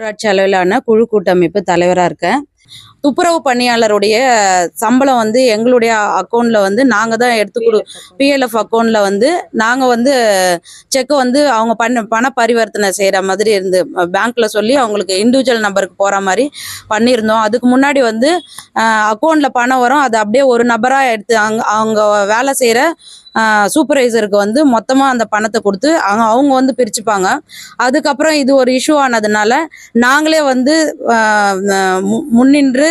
ஊராட்சி அளவிலான குழு கூட்டமைப்பு தலைவராக இருக்கேன். துப்புரவு பணியாளருடைய சம்பளம் வந்து எங்களுடைய அக்கௌண்ட்ல வந்து நாங்கள் தான் எடுத்து கொடு பிஎல்எஃப் அக்கௌண்ட்ல வந்து நாங்கள் வந்து செக்கை வந்து அவங்க பண்ண பண பரிவர்த்தனை செய்கிற மாதிரி இருந்து பேங்க்ல சொல்லி அவங்களுக்கு இண்டிவிஜுவல் நம்பருக்கு போகிற மாதிரி பண்ணியிருந்தோம். அதுக்கு முன்னாடி வந்து அக்கௌண்ட்ல பணம் வரும். அது அப்படியே ஒரு நபராக எடுத்து அங்க அவங்க வேலை செய்கிற சூப்பர்வைசருக்கு வந்து மொத்தமாக அந்த பணத்தை கொடுத்து அவங்க அவங்க வந்து பிரிச்சுப்பாங்க. அதுக்கப்புறம் இது ஒரு இஷ்யூ ஆனதுனால நாங்களே வந்து முன்னின்று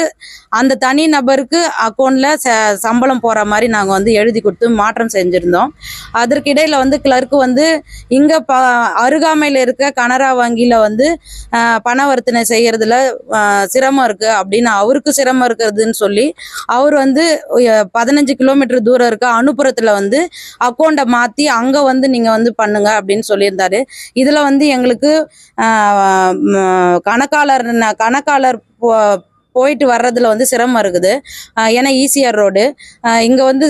அந்த தனி நபருக்கு அக்கௌண்ட்டில் ச சம்பளம் போகிற மாதிரி நாங்கள் வந்து எழுதி கொடுத்து மாற்றம் செஞ்சுருந்தோம். அதற்கிடையில வந்து கிளர்க்கு வந்து இங்கே ப அருகாமையில் இருக்க கனரா வங்கியில் வந்து பணவர்த்தனை செய்கிறதுல சிரமம் இருக்குது அப்படின்னு அவருக்கு சிரமம் இருக்கிறதுன்னு சொல்லி அவர் வந்து பதினஞ்சு கிலோமீட்டர் தூரம் இருக்க அனுப்புறத்தில் வந்து அக்கௌண்ட்டை மாத்தி அங்க வந்து நீங்க வந்து பண்ணுங்க அப்படின்னு சொல்லியிருந்தாரு. இதுல வந்து எங்களுக்கு ஆஹ் கணக்காளர் கணக்காளர் போயிட்டு வர்றதுல வந்து சிரமம் இருக்குது. ஏன்னா ஈசிஆர் ரோடு. இங்கே வந்து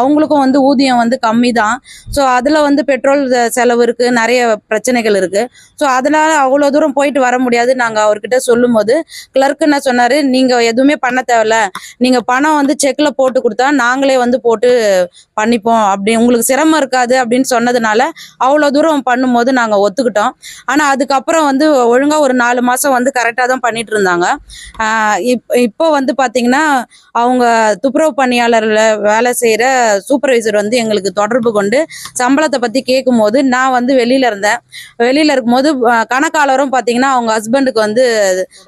அவங்களுக்கும் வந்து ஊதியம் வந்து கம்மி தான் ஸோ அதில் வந்து பெட்ரோல் செலவு இருக்குது நிறைய பிரச்சனைகள் இருக்குது ஸோ அதனால் அவ்வளோ தூரம் போயிட்டு வர முடியாது நாங்கள் அவர்கிட்ட சொல்லும்போது. கிளர்க் என்ன சொன்னார் நீங்கள் எதுவுமே பண்ண தேவையில்ல. நீங்கள் பணம் வந்து செக்கில் போட்டு கொடுத்தா நாங்களே வந்து போட்டு பண்ணிப்போம். அப்படி உங்களுக்கு சிரமம் இருக்காது அப்படின்னு சொன்னதுனால அவ்வளோ தூரம் பண்ணும்போது நாங்கள் ஒத்துக்கிட்டோம். ஆனால் அதுக்கப்புறம் வந்து ஒழுங்காக ஒரு நாலு மாதம் வந்து கரெக்டாக தான் பண்ணிட்டு இருந்தாங்க. இப் இப்போ வந்து பார்த்தீங்கன்னா அவங்க துப்புரவு பணியாளர்ல வேலை செய்கிற சூப்பர்வைசர் வந்து எங்களுக்கு தொடர்பு கொண்டு சம்பளத்தை பற்றி கேட்கும்போது நான் வந்து வெளியில் இருந்தேன். வெளியில் இருக்கும்போது கணக்காளரும் பார்த்தீங்கன்னா அவங்க ஹஸ்பண்டுக்கு வந்து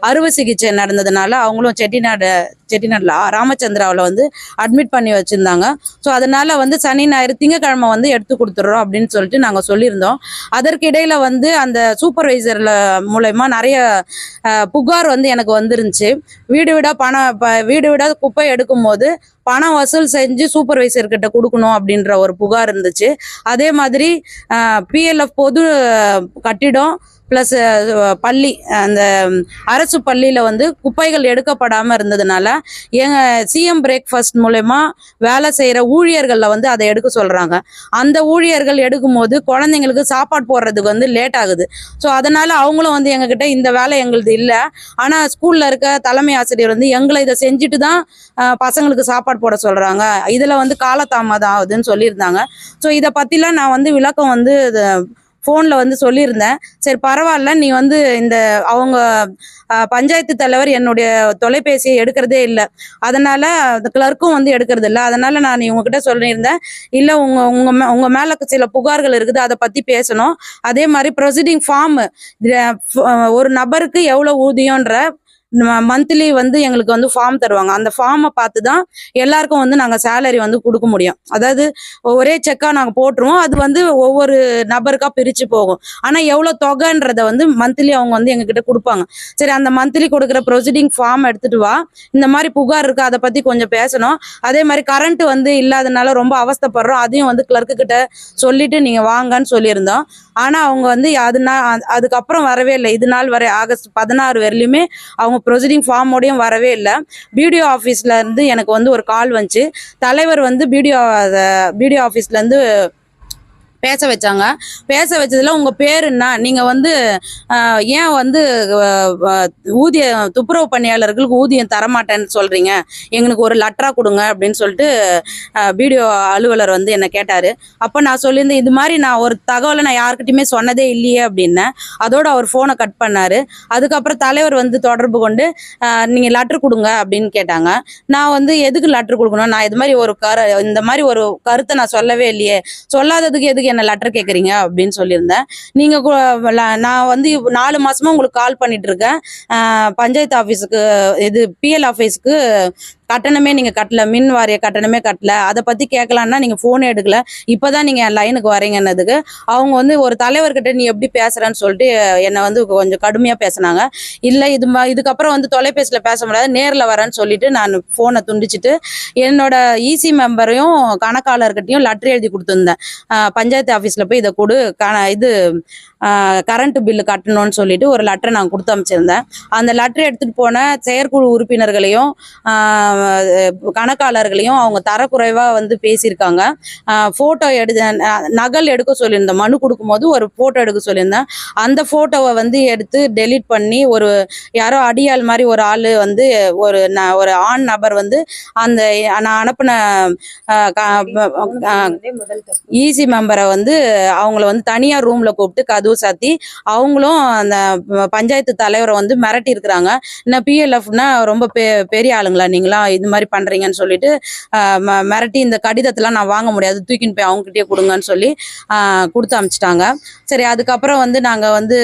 அறுவை சிகிச்சை நடந்ததுனால அவங்களும் செட்டிநாடு செட்டிநாட்டில் ராமச்சந்திராவில் வந்து அட்மிட் பண்ணி வச்சுருந்தாங்க. ஸோ அதனால் வந்து சனி ஞாயிறு திங்கக்கிழமை வந்து எடுத்து கொடுத்துட்றோம் அப்படின்னு சொல்லிட்டு நாங்கள் சொல்லியிருந்தோம். அதற்கிடையில் வந்து அந்த சூப்பர்வைசரில் மூலயமா நிறைய புகார் வந்து எனக்கு வந்துருந்துச்சு. வீடு வீடாக பணம் வீடு வீடாக குப்பை எடுக்கும்போது பணம் வசூல் செஞ்சு சூப்பர்வைசர்கிட்ட கொடுக்கணும் அப்படின்ற ஒரு புகார் இருந்துச்சு. அதே மாதிரி பிஎல்எஃப் பொது கட்டிடம் ப்ளஸ் பள்ளி அந்த அரசு பள்ளியில் வந்து குப்பைகள் எடுக்கப்படாமல் இருந்ததுனால எங்கள் சிஎம் பிரேக்ஃபாஸ்ட் மூலயமா வேலை செய்கிற ஊழியர்களில் வந்து அதை எடுக்க சொல்கிறாங்க அந்த ஊழியர்கள் எடுக்கும்போது குழந்தைங்களுக்கு சாப்பாடு போடுறதுக்கு வந்து லேட் ஆகுது. ஸோ அதனால் அவங்களும் வந்து எங்ககிட்ட இந்த வேலை எங்களுது இல்லை. ஆனால் ஸ்கூலில் இருக்க தலைமை ஆசிரியர் வந்து எங்களை இதை செஞ்சுட்டு தான் பசங்களுக்கு சாப்பாடு போட சொல்கிறாங்க இதில் வந்து காலதாமதம் ஆகுதுன்னு சொல்லியிருந்தாங்க. ஸோ இதை பற்றிலாம் நான் வந்து விளக்கம் வந்து ஃபோனில் வந்து சொல்லியிருந்தேன். சரி பரவாயில்ல நீ வந்து இந்த அவங்க பஞ்சாயத்து தலைவர் என்னுடைய தொலைபேசியை எடுக்கிறதே இல்லை. அதனால் அந்த கிளர்க்கும் வந்து எடுக்கிறது இல்லை. அதனால் நான் உங்ககிட்ட சொல்லியிருந்தேன். இல்லை உங்கள் உங்கள் மே- உங்கள் மேலே சில புகார்கள் இருக்குது அதை பற்றி பேசணும். அதே மாதிரி ப்ரொசீடிங் ஃபார்மு ஒரு நபருக்கு எவ்வளோ ஊதியம்ன்ற மந்த்லி வந்து எங்களுக்கு வந்து ஃபார்ம் தருவாங்க. அந்த ஃபார்மை பார்த்து தான் எல்லாருக்கும் வந்து நாங்கள் சேலரி வந்து கொடுக்க முடியும். அதாவது ஒரே செக்காக நாங்கள் போட்டுருவோம். அது வந்து ஒவ்வொரு நபருக்காக பிரித்து போகும். ஆனால் எவ்வளோ தொகைன்றதை வந்து மந்த்லி அவங்க வந்து எங்ககிட்ட கொடுப்பாங்க. சரி அந்த மந்த்லி கொடுக்குற ப்ரொசீடிங் ஃபார்ம் எடுத்துட்டு வா. இந்த மாதிரி புகார் இருக்கு அதை பற்றி கொஞ்சம் பேசணும். அதே மாதிரி கரண்ட் வந்து இல்லாதனால ரொம்ப அவஸ்தைப்படுறோம். அதையும் வந்து கிளர்க்கு கிட்ட சொல்லிட்டு நீங்கள் வாங்கன்னு சொல்லியிருந்தோம். ஆனால் அவங்க வந்து அதுனா அதுக்கப்புறம் வரவே இல்லை. இது நாள் வரை ஆகஸ்ட் பதினாறு வரையிலுமே அவங்க ப்ரொசீடிங் ஃபார்மோடையும் வரவே இல்லை. பிடிஓ ஆஃபீஸ்லேருந்து எனக்கு வந்து ஒரு கால் வந்துச்சு. தலைவர் வந்து பிடிஓ பிடிஓ ஆஃபீஸ்லேருந்து பேச வச்சாங்க. பேச வச்சதுல உங்க பேர் என்ன? நீங்க வந்து ஏன் வந்து ஊதிய துப்புரவு பணியாளர்களுக்கு ஊதியம் தரமாட்டேன்னு சொல்றீங்க? எங்களுக்கு ஒரு லெட்டரா கொடுங்க அப்படின்னு சொல்லிட்டு பிடிஓ அலுவலர் வந்து என்னை கேட்டாரு. அப்ப நான் சொல்லியிருந்தேன் இது மாதிரி நான் ஒரு தகவலை நான் யாருக்கிட்டையுமே சொன்னதே இல்லையே அப்படின்னேன் அதோட அவர் ஃபோனை கட் பண்ணாரு. அதுக்கப்புறம் தலைவர் வந்து தொடர்பு கொண்டு நீங்கள் நீங்க லெட்டர் கொடுங்க அப்படின்னு கேட்டாங்க. நான் வந்து எதுக்கு லெட்டர் கொடுக்கணும்? நான் இது மாதிரி ஒரு கரு இந்த மாதிரி ஒரு கருத்தை நான் சொல்லவே இல்லையே. சொல்லாததுக்கு எதுக்கு என்ன லெட்டர் கேட்குறீங்க அப்படின்னு சொல்லியிருந்தேன். நீங்கள் நான் வந்து நாலு மாசமா உங்களுக்கு கால் பண்ணிட்டு இருக்கேன். பஞ்சாயத்து ஆஃபீஸுக்கு இது பிஎல் ஆஃபீஸுக்கு கட்டணமே நீங்கள் கட்டல மின் வாரிய கட்டணமே கட்டல. அதை பற்றி கேட்கலான்னா நீங்கள் ஃபோன் எடுக்கல. இப்போ தான் நீங்கள் என் லைனுக்கு வரீங்கன்னதுக்கு அவங்க வந்து ஒரு தலைவர்கிட்ட நீ எப்படி பேசுகிறேன்னு சொல்லிட்டு என்னை வந்து கொஞ்சம் கடுமையாக பேசினாங்க. இல்லை இது இதுக்கப்புறம் வந்து தொலைபேசியில் பேச முடியாது நேரில் வரேன்னு சொல்லிட்டு நான் ஃபோனை துண்டிச்சிட்டு என்னோட இசி மெம்பரையும் கணக்காளர்கிட்டையும் லெட்டர் எழுதி கொடுத்துருந்தேன். பஞ்சாயத்து ஆஃபீஸில் போய் இதை கொடு கண இது கரண்ட் பில்லு கட்டணும்னு சொல்லிட்டு ஒரு லெட்டர் நான் கொடுத்து அமைச்சிருந்தேன். அந்த லெட்டர் எடுத்துகிட்டு போன செயற்குழு உறுப்பினர்களையும் கணக்காளர்களையும் அவங்க தரக்குறைவாக வந்து பேசியிருக்காங்க. ஃபோட்டோ எடு நகல் எடுக்க சொல்லியிருந்தேன். மனு கொடுக்கும்போது ஒரு ஃபோட்டோ எடுக்க சொல்லியிருந்தேன். அந்த ஃபோட்டோவை வந்து எடுத்து டெலீட் பண்ணி ஒரு யாரோ அடியாள் மாதிரி ஒரு ஆள் வந்து ஒரு ந- ஒரு ஆண் நபர் வந்து அந்த நான் அனுப்பின ஈசி மெம்பரை வந்து அவங்கள வந்து தனியார் ரூம்ல கூப்பிட்டு கதவு சாத்தி அவங்களும் அந்த பஞ்சாயத்து தலைவரை வந்து மிரட்டி இருக்கிறாங்க என்ன பிஎல்எஃப்னா ரொம்ப பெ பெரிய ஆளுங்களா நீங்களா? இது மாதிரி பண்றீங்கன்னு சொல்லிட்டு ம- மிரட்டி இந்த கடிதத்தெல்லாம் நான் வாங்க முடியாது. தூக்கின்னு போய் அவங்ககிட்டயே கொடுங்கன்னு சொல்லி கொடுத்து அமிச்சிட்டாங்க. சரி அதுக்கப்புறம் வந்து நாங்கள் வந்து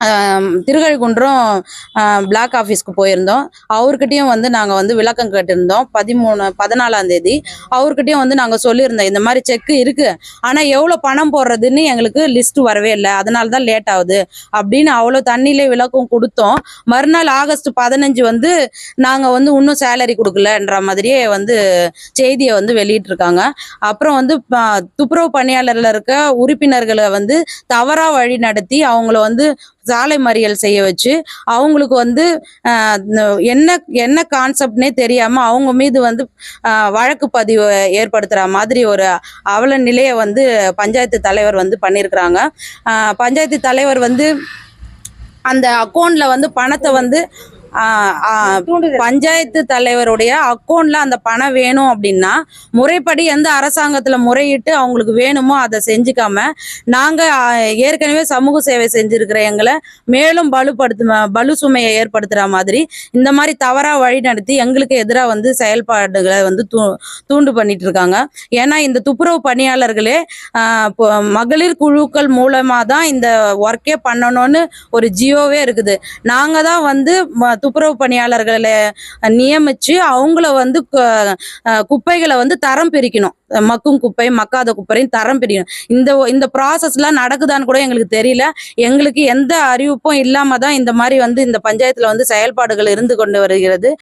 ஆம், பிளாக் ஆஃபீஸ்க்கு போயிருந்தோம். அவர்கிட்டையும் வந்து நாங்கள் வந்து விளக்கம் கேட்டிருந்தோம். பதிமூணு பதினாலாம் தேதி. அவர்கிட்டையும் வந்து நாங்கள் சொல்லியிருந்தோம் இந்த மாதிரி செக்கு இருக்கு. ஆனால் எவ்வளோ பணம் போடுறதுன்னு எங்களுக்கு லிஸ்ட் வரவே இல்லை. அதனால தான் லேட் ஆகுது. அப்படின்னு அவ்வளோ தண்ணியிலே விளக்கம் கொடுத்தோம். மறுநாள் ஆகஸ்ட் பதினஞ்சு வந்து நாங்கள் வந்து இன்னும் சேலரி கொடுக்கலன்ற மாதிரியே வந்து செய்தியை வந்து வெளியிட்டிருக்காங்க. அப்புறம் வந்து துப்புரவு பணியாளர்ல இருக்க உறுப்பினர்களை வந்து தவறா வழி நடத்தி அவங்கள வந்து சாலை மறியல் செய்ய வச்சு அவங்களுக்கு வந்து என்ன என்ன கான்செப்ட்னே தெரியாமல் அவங்க மீது வந்து வழக்கு பதிவு ஏற்படுத்துகிற மாதிரி ஒரு அவல நிலையை வந்து பஞ்சாயத்து தலைவர் வந்து பண்ணியிருக்கிறாங்க பஞ்சாயத்து தலைவர் வந்து அந்த அக்கௌண்ட்ல வந்து பணத்தை வந்து பஞ்சாயத்து தலைவருடைய அக்கௌண்ட்ல அந்த பணம் வேணும் அப்படின்னா முறைப்படி எந்த அரசாங்கத்துல முறையிட்டு அவங்களுக்கு வேணுமோ அதை செஞ்சுக்காம நாங்க ஏற்கனவே சமூக சேவை செஞ்சிருக்கிற எங்களை மேலும் பலுப்படுத்து பலு சுமையை ஏற்படுத்துற மாதிரி இந்த மாதிரி தவறா வழி நடத்தி எங்களுக்கு எதிராக வந்து செயல்பாடுகளை வந்து தூ தூண்டு பண்ணிட்டு இருக்காங்க ஏன்னா இந்த துப்புரவு பணியாளர்களே மகளிர் குழுக்கள் மூலமா தான் இந்த ஒர்க்கே பண்ணணும்னு ஒரு ஜியோவே இருக்குது. நாங்க தான் வந்து துப்புரவு பணியாளர்களை நியமிச்சு அவங்கள வந்து குப்பைகளை வந்து தரம் பிரிக்கணும். மக்கும் குப்பை மக்காத குப்பையும் தரம் பிரிக்கணும். இந்த இந்த ப்ராசஸ்லாம் நடக்குதான்னு கூட எங்களுக்கு தெரியல. எங்களுக்கு எந்த அறிவிப்பும் இல்லாமல் தான் இந்த மாதிரி வந்து இந்த பஞ்சாயத்தில் வந்து செயல்பாடுகள் இருந்து கொண்டு வருகிறது.